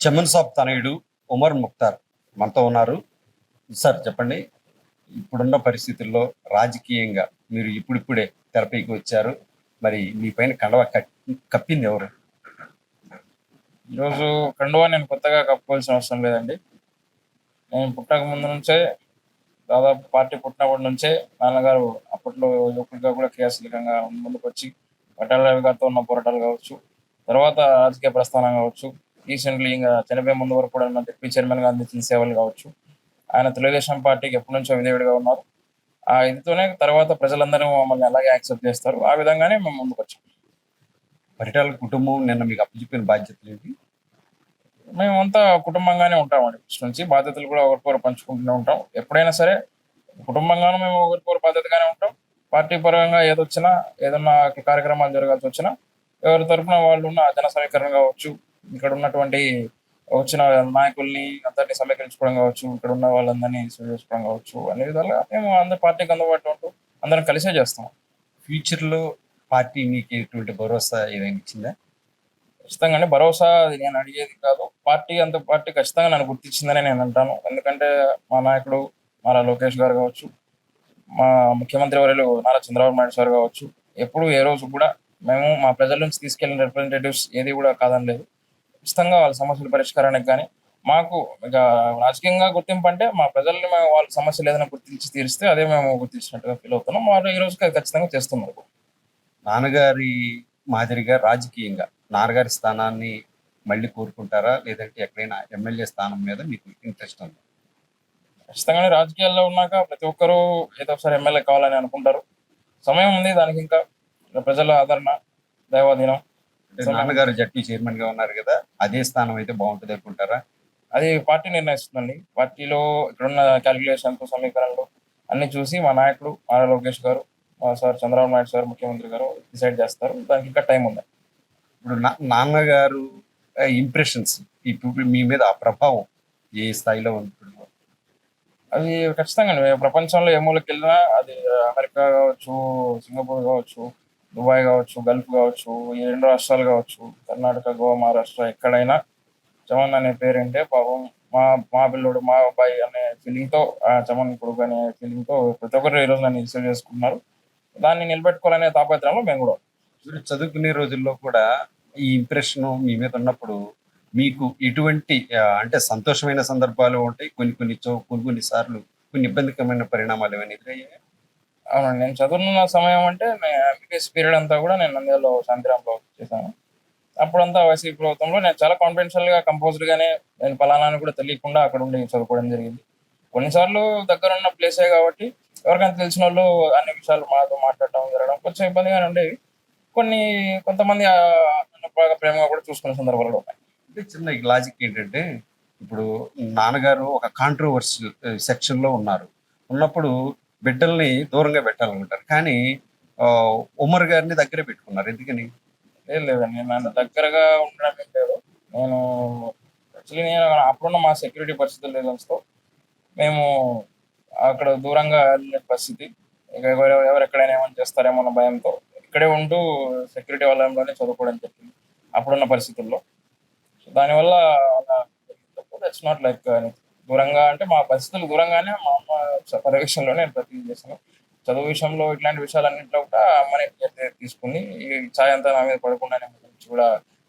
చమన్ సాబ్ తనయుడు ఉమర్ ముక్తార్. మనతో ఉన్నారు. సార్ చెప్పండి. ఇప్పుడున్న పరిస్థితుల్లో రాజకీయంగా మీరు ఇప్పుడిప్పుడే తెరపైకి వచ్చారు. మరి మీ పైన కండవ కప్పింది ఎవరు? ఈరోజు కండువా నేను కొత్తగా కప్పుకోవాల్సిన అవసరం లేదండి. నేను పుట్టక ముందు నుంచే దాదాపు పార్టీ పుట్టినప్పటి నుంచే నాన్నగారు అప్పట్లో యువకుడిగా కూడా క్రియాశీలకంగా ముందుకు వచ్చి పట్టాల గారితో ఉన్న పోరాటాలు కావచ్చు తర్వాత రాజకీయ ప్రస్థానం కావచ్చు రీసెంట్లీ ఇంకా చనిపోయే ముందు వరకు కూడా మన డిప్యూటీ చైర్మన్గా అందించిన సేవలు కావచ్చు. ఆయన తెలుగుదేశం పార్టీకి ఎప్పటి నుంచో విధేయుడిగా ఉన్నారు. ఆ ఇదితోనే తర్వాత ప్రజలందరూ మమ్మల్ని అలాగే యాక్సెప్ట్ చేస్తారు. ఆ విధంగానే మేము ముందుకు వచ్చాం. పరిటాల కుటుంబం నిన్న మీకు అప్పచెప్పిన బాధ్యతలు ఏంటి? మేమంతా కుటుంబంగానే ఉంటామండి ఫస్ట్ నుంచి బాధ్యతలు కూడా ఒకరికొకరు పంచుకుంటూనే ఉంటాం. ఎప్పుడైనా సరే కుటుంబంగానూ మేము ఒకరికొకరు బాధ్యతగానే ఉంటాం. పార్టీ పరంగా ఏదొచ్చినా ఏదన్నా కార్యక్రమాలు జరగాల్సి వచ్చినా ఎవరి తరఫున వాళ్ళు ఉన్న జన సమీకరణ కావచ్చు ఇక్కడ ఉన్నటువంటి వచ్చిన నాయకుల్ని అందరినీ సమీకరించుకోవడం కావచ్చు ఇక్కడ ఉన్న వాళ్ళందరినీ రిసీవ్ చేసుకోవడం కావచ్చు అన్ని విధాలుగా మేము అందరి పార్టీకి అందుబాటులో ఉంటూ అందరం కలిసే చేస్తాం. ఫ్యూచర్లో పార్టీ మీకు ఎటువంటి భరోసా ఏదైనా ఇచ్చిందా? ఖచ్చితంగానే భరోసా అది నేను అడిగేది కాదు. పార్టీ అంత పార్టీ ఖచ్చితంగా నన్ను గుర్తించిందని నేను అంటాను. ఎందుకంటే మా నాయకుడు మారా లోకేష్ గారు కావచ్చు మా ముఖ్యమంత్రి వర్యులు నారా చంద్రబాబు నాయుడు సార్ కావచ్చు ఎప్పుడు ఏ రోజు కూడా మేము మా ప్రజల నుంచి తీసుకెళ్ళిన రిప్రజెంటేటివ్స్ ఏది కూడా కాదనలేదు. ఖచ్చితంగా వాళ్ళ సమస్యల పరిష్కారానికి కానీ మాకు ఇక రాజకీయంగా గుర్తింపు అంటే మా ప్రజల్ని మేము వాళ్ళ సమస్యలు ఏదైనా గుర్తించి తీరిస్తే అదే మేము గుర్తించినట్టుగా ఫీల్ అవుతున్నాం. వారు ఈ రోజు ఖచ్చితంగా చేస్తున్నారు. నాన్నగారి మాదిరిగా రాజకీయంగా నాన్నగారి స్థానాన్ని మళ్ళీ కోరుకుంటారా? లేదంటే ఎక్కడైనా ఎమ్మెల్యే స్థానం మీద మీకు ఇంట్రెస్ట్ ఉంది? ఖచ్చితంగానే రాజకీయాల్లో ఉన్నాక ప్రతి ఒక్కరూ ఏదో ఒకసారి ఎమ్మెల్యే కావాలని అనుకుంటారు. సమయం ఉంది దానికి ఇంకా ప్రజల ఆదరణ దైవాధీనం. నాన్నగారు జడ్పీ చైర్మన్గా ఉన్నారు కదా అదే స్థానం అయితే బాగుంటుంది అనుకుంటారా? అది పార్టీ నిర్ణయిస్తుందండి. పార్టీలో ఇక్కడున్న క్యాలిక్యులేషన్స్ సమీకరణలు అన్ని చూసి మా నాయకుడు ఆర్ లోకేష్ గారు సార్ చంద్రబాబు నాయుడు సార్ ముఖ్యమంత్రి గారు డిసైడ్ చేస్తారు. దానికి ఇంకా టైం ఉంది. ఇప్పుడు నా- నాన్నగారు ఇంప్రెషన్స్ ఇప్పుడు మీ మీద ఆ ప్రభావం ఏ స్థాయిలో ఉంటుంది? అది ఖచ్చితంగా. ప్రపంచంలో ఏ మూలకి వెళ్ళినా అది అమెరికా కావచ్చు సింగపూర్ కావచ్చు దుబాయ్ కావచ్చు గల్ఫ్ కావచ్చు ఈ రెండు రాష్ట్రాలు కావచ్చు కర్ణాటక గోవా మహారాష్ట్ర ఎక్కడైనా చమన్ అనే పేరంటే పాపం మా మా పిల్లోడు మా అబ్బాయి అనే ఫీలింగ్తో ఆ చమన్ కొడుకు అనే ఫీలింగ్తో ప్రతి ఒక్కరు ఈరోజు నన్ను రిసీవ్ చేసుకున్నారు దాన్ని నిలబెట్టుకోవాలనే తాపత్రంలో మేము కూడా మీరు చదువుకునే రోజుల్లో కూడా ఈ ఇంప్రెషన్ మీ మీద ఉన్నప్పుడు మీకు ఎటువంటి అంటే సంతోషమైన సందర్భాలు ఉంటాయి. కొన్ని కొన్ని చో- కొన్ని కొన్ని సార్లు కొన్ని ఇబ్బందికరమైన పరిణామాలు ఏమైనా ఎదురయ్యాయి? అవునండి. నేను చదువుతున్న సమయం అంటే ఎంపీఎస్ పీరియడ్ అంతా కూడా నేను నంద్యాలలో శాంతిరాంలో చేశాను. అప్పుడంతా వైసీపీ ప్రభుత్వంలో నేను చాలా కాన్ఫిడెన్షియల్గా కంపోజ్డ్ గానే నేను ఫలానాన్ని అని కూడా తెలియకుండా అక్కడ ఉండి చదువుకోవడం జరిగింది. కొన్నిసార్లు దగ్గర ఉన్న ప్లేసే కాబట్టి ఎవరికైనా తెలిసిన వాళ్ళు అన్ని విషయాలు మాతో మాట్లాడటం జరగడం కొంచెం ఇబ్బందిగానే ఉండేవి కొన్ని కొంతమంది నన్ను బాగా ప్రేమగా కూడా చూసుకునే సందర్భాలు ఉన్నాయి. అంటే చిన్న లాజిక్ ఏంటంటే ఇప్పుడు నాన్నగారు ఒక కాంట్రవర్షియల్ సెక్షన్ eh, లో ఉన్నారు. ఉన్నప్పుడు బిడ్డల్ని దూరంగా పెట్టాలనుకుంటారు. కానీ ఉమర్ గారిని దగ్గర పెట్టుకున్నారు. ఎందుకని? లేదండి నన్ను దగ్గరగా ఉండడం లేదు. నేను యాక్చువల్లీ నేను అప్పుడున్న మా సెక్యూరిటీ పరిస్థితులు రీజన్స్తో మేము అక్కడ దూరంగా వెళ్ళే పరిస్థితి ఇక ఎవరు ఎక్కడైనా ఏమని చేస్తారేమో అన్న భయంతో ఇక్కడే ఉంటూ సెక్యూరిటీ వలయంలోనే చదువుకోవడం చెప్పింది అప్పుడున్న పరిస్థితుల్లో. దానివల్ల దానివల్ల ఇట్స్ నాట్ లైక్ దూరంగా అంటే మా పరిస్థితులు దూరంగానే మా అమ్మ పర్యవేక్షణలోనే నేను ప్రతి చేశాను. చదువు విషయంలో ఇట్లాంటి విషయాలన్నింటిలో కూడా అమ్మనే కేర్ తీసుకుని ఈ ఛాయ్ అంతా నా మీద పడకుండా కూడా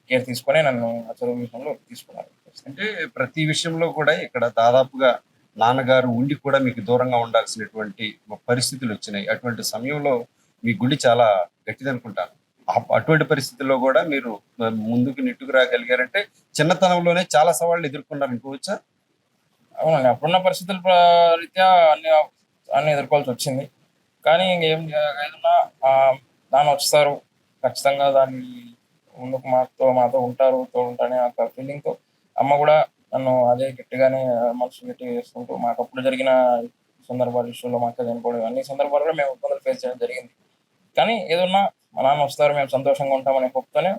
కేర్ తీసుకొని నన్ను ఆ చదువు విషయంలో తీసుకున్నాను అంటే ప్రతి విషయంలో కూడా ఇక్కడ దాదాపుగా నాన్నగారు ఉండి కూడా మీకు దూరంగా ఉండాల్సినటువంటి పరిస్థితులు వచ్చినాయి. అటువంటి సమయంలో మీ గుండె చాలా గట్టిదనుకుంటాను అటువంటి పరిస్థితుల్లో కూడా మీరు ముందుకు నెట్టుకు రాగలిగారంటే చిన్నతనంలోనే చాలా సవాళ్ళు ఎదుర్కొన్నారు అనుకోవచ్చా అవునండి. అప్పుడున్న పరిస్థితుల ప్ర- రీత్యా అన్ని అన్ని ఎదుర్కోవాల్సి వచ్చింది. కానీ ఇంకేం ఏదన్నా నాన్న వస్తారు ఖచ్చితంగా దాన్ని ముందుకు మాతో మాతో ఉంటారు తోడుంటానే ఆ ఫీలింగ్తో అమ్మ కూడా నన్ను అదే గట్టిగానే మనసు గట్టిగా చేసుకుంటూ మాకు అప్పుడు జరిగిన సందర్భాలు విషయంలో మాకు చనిపోవడం అన్ని సందర్భాల్లో మేము ఇబ్బందులు ఫేస్ చేయడం జరిగింది. కానీ ఏదన్నా మా నాన్న వస్తారు మేము సంతోషంగా ఉంటామనే హోప్తోనే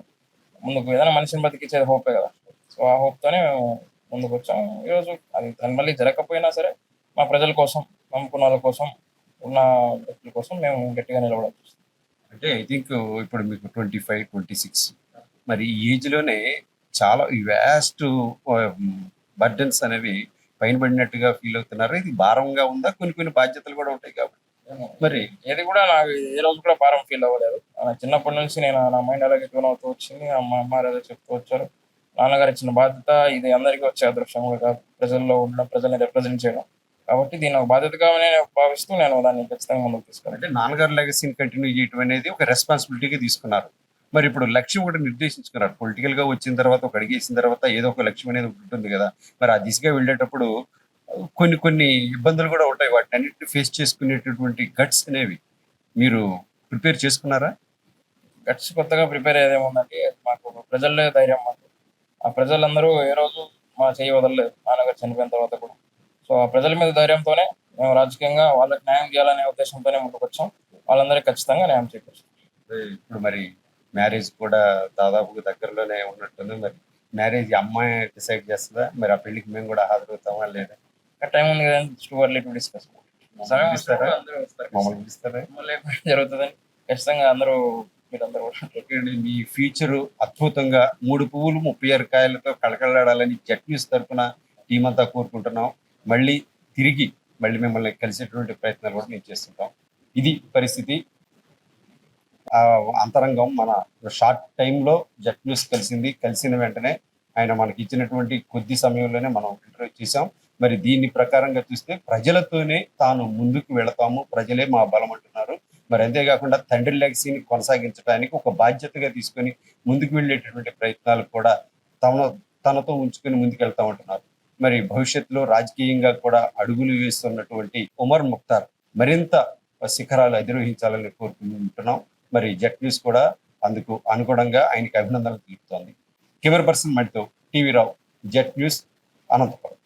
ముందుకు ఏదైనా మనిషిని బతికించేది హోపే కదా. సో ఆ హోప్తోనే మేము ముందుకు వచ్చాం ఈరోజు అది దాని మళ్ళీ జరగకపోయినా సరే మా ప్రజల కోసం నమ్ముకున్న వాళ్ళ కోసం ఉన్న వ్యక్తుల కోసం మేము గట్టిగా నిలబడాలి అంటే ఐ థింక్ ఇప్పుడు మీకు ట్వంటీ ఫైవ్ ట్వంటీ సిక్స్ మరి ఈ ఏజ్లోనే చాలా ఈ వ్యాస్ట్ బర్డెన్స్ అనేవి పైన పడినట్టుగా ఫీల్ అవుతున్నారు. ఇది భారంగా ఉందా? కొన్ని కొన్ని బాధ్యతలు కూడా ఉంటాయి కాబట్టి. మరి ఏది కూడా నాకు ఏ రోజు కూడా భారం ఫీల్ అవ్వలేదు. చిన్నప్పటి నుంచి నేను నా మైండ్ అలాగే ట్యూన్ అవుతూ వచ్చింది. మా అమ్మ అలాగే చెప్తూ వచ్చారు. నాన్నగారు ఇచ్చిన బాధ్యత ఇది అందరికీ వచ్చే అదృష్టం కూడా కాదు. ప్రజల్లో ఉండడం ప్రజల్ని రిప్రజెంట్ చేయడం. కాబట్టి దీని ఒక బాధ్యతగా నేను భావిస్తూ నేను దాన్ని ఖచ్చితంగా ముందుకు తీసుకెళ్ళాను. అంటే నాన్నగారు లెగసీని కంటిన్యూ చేయడం అనేది ఒక రెస్పాన్సిబిలిటీగా తీసుకున్నారు. మరి ఇప్పుడు లక్ష్యం కూడా నిర్దేశించుకున్నారు. పొలిటికల్గా వచ్చిన తర్వాత ఒక అడిగేసిన తర్వాత ఏదో ఒక లక్ష్యం అనేది ఉంటుంది కదా. మరి ఆ దిశగా వెళ్ళేటప్పుడు కొన్ని కొన్ని ఇబ్బందులు కూడా ఉంటాయి. వాటిని అన్నింటిని ఫేస్ చేసుకునేటటువంటి గట్స్ అనేవి మీరు ప్రిపేర్ చేసుకున్నారా? గట్స్ కొత్తగా ప్రిపేర్ అయ్యేదేముందంటే మాకు ప్రజల్లో ధైర్యం మాకు ఆ ప్రజలందరూ ఏ రోజు మా చేయి వదలలేదు. నాన్నగారు చనిపోయిన తర్వాత కూడా. సో ఆ ప్రజల మీద ధైర్యంతోనే మేము రాజకీయంగా వాళ్ళకి న్యాయం చేయాలనే ఉద్దేశంతోనే ముందుకు వచ్చాం. వాళ్ళందరికీ ఖచ్చితంగా న్యాయం చేకూరుస్తాం. ఇప్పుడు మరి మ్యారేజ్ కూడా దాదాపుగా దగ్గరలోనే ఉన్నట్టుంది. మరి మ్యారేజ్ అమ్మాయి డిసైడ్ చేస్తుందా? మరి ఆ పెళ్ళికి మేము కూడా హాజరవుతామా లేదా? టైం ఉంది కదా టూ అర్లీ టు డిస్కస్. మమ్మల్ని జరుగుతుందని ఖచ్చితంగా అందరూ మీరందరూ కూడా ఓకేండి మీ ఫ్యూచర్ అద్భుతంగా మూడు పువ్వులు ముప్పై ఆరు కాయలతో కళకళలాడాలని జట్ న్యూస్ తరఫున టీం అంతా కోరుకుంటున్నాం. మళ్ళీ తిరిగి మళ్ళీ మిమ్మల్ని కలిసేటువంటి ప్రయత్నాలు కూడా మేము చేస్తుంటాం. ఇది పరిస్థితి. ఆ అంతరంగం మన షార్ట్ టైంలో జట్ న్యూస్ కలిసింది. కలిసిన వెంటనే ఆయన మనకి ఇచ్చినటువంటి కొద్ది సమయంలోనే మనం ఇంటర్వ్యూ చేసాం మరి దీన్ని ప్రకారంగా చూస్తే ప్రజలతోనే తాను ముందుకు వెళతాము. ప్రజలే మా బలం అంటున్నారు మరి అంతేకాకుండా తండ్రి లెగసీని కొనసాగించడానికి ఒక బాధ్యతగా తీసుకొని ముందుకు వెళ్ళేటటువంటి ప్రయత్నాలు కూడా తమ తనతో ఉంచుకొని ముందుకెళ్తా ఉంటున్నారు. మరి భవిష్యత్తులో రాజకీయంగా కూడా అడుగులు వేస్తున్నటువంటి ఉమర్ ముక్తార్ మరింత శిఖరాలు అధిరోహించాలని కోరుకుంటున్నాం. మరి జట్ న్యూస్ కూడా అందుకు అనుగుణంగా ఆయనకి అభినందనలు తెలుపుతోంది. కెమెరా పర్సన్ మడితో టీవీ రావు జట్ న్యూస్ అనంతపురం.